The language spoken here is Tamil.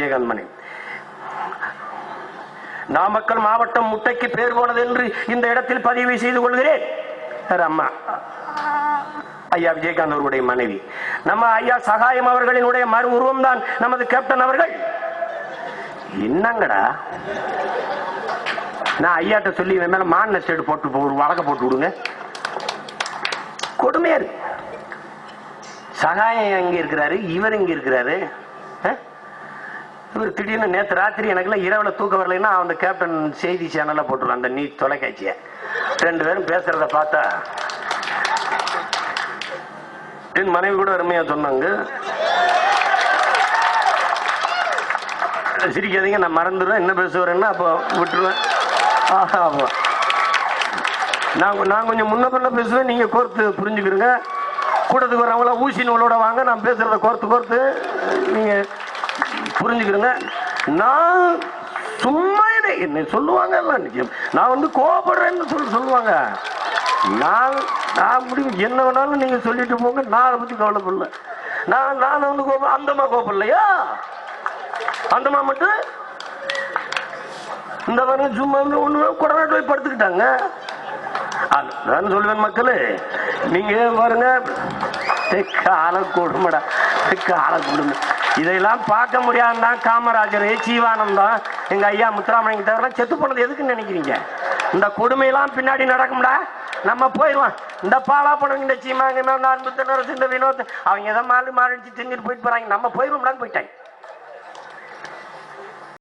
விஜயகாந்த் நாமக்கல் மாவட்டம் முட்டைக்கு பேர் போனது என்று இந்த இடத்தில் பதிவு செய்து கொள்கிறேன். அம்மா ஐயா விஜயகாந்த் அவர்களுடைய மனைவி. நம்ம ஐயா சகாயம் அவர்களினுடைய மறு உருவம் தான் நமது கேப்டன் அவர்கள். என்னங்கடா? நான் ஐயாட்ட சொல்லி மேல மான் நஷ்டேடு போட்டு ஒரு வழக்க போட்டு விடுங்க. கொடுமையா சகாயம் எங்க இருக்கிறாரு? இவர் இங்க இருக்கிறாரு? இவர் திடீர்னு நேற்று ராத்திரி எனக்குலாம் இரவில் தூக்கம் வரலைன்னா அந்த கேப்டன் செய்தி சேனலில் போட்டுருவான் அந்த நீ தொலைக்காட்சியை. ரெண்டு பேரும் பேசுறத பார்த்தா என் மனைவி கூட அருமையாக சொன்னாங்க. சிரிக்காதீங்க நான் மறந்துடுவேன் என்ன பேசுவேன்னா அப்போ விட்டுருவேன். ஆஹா, ஆமா. நான் நான் கொஞ்சம் முன்ன பண்ண பேசுவேன் நீங்கள் கோர்த்து புரிஞ்சுக்கிறீங்க கூட்டத்துக்கு வரவங்கள ஊசி நூலோட வாங்க நான் பேசுறத கோர்த்து கோர்த்து நீங்கள் புரிஞ்சுக்கிறங்க நான் சும்மா என்னை என்னை சொல்லுவாங்க எல்லாம் நான் வந்து கோபப்படுறேன்னு சொல்லி சொல்லுவாங்க. நான் நான் முடிவு என்ன வேணாலும் நீங்க சொல்லிட்டு போங்க. நான் அதை பத்தி கவலைப்படல. நான் நான் வந்து கோபம் அந்தமா கோபப்படலையா அந்தமா மட்டும்? இந்த வாரம் சும்மா வந்து ஒண்ணு கொரோனா போய் படுத்துக்கிட்டாங்க. நான் சொல்லுவேன் மக்களே நீங்க பாருங்க. ஏய், கால கொடுமைடா. கால கொடுமை. இதையெல்லாம் பார்க்க முடியாதுன்னா காமராஜர் ஜீவானந்தம் எங்க ஐயா முத்துராமலிங்க தவிர செத்து போனது எதுக்குன்னு நினைக்கிறீங்க? இந்த கொடுமையெல்லாம் பின்னாடி நடக்கும்டா. நம்ம போயிடுவோம் இந்த பாலா பணம் இந்த சீமாங்க இந்த அன்பு இந்த வினோத் அவங்க எதை மாறி மாறிச்சு தின்னுட்டு போயிட்டு போறாங்க. நம்ம போயிடுவோம்டான்னு போயிட்டாங்க.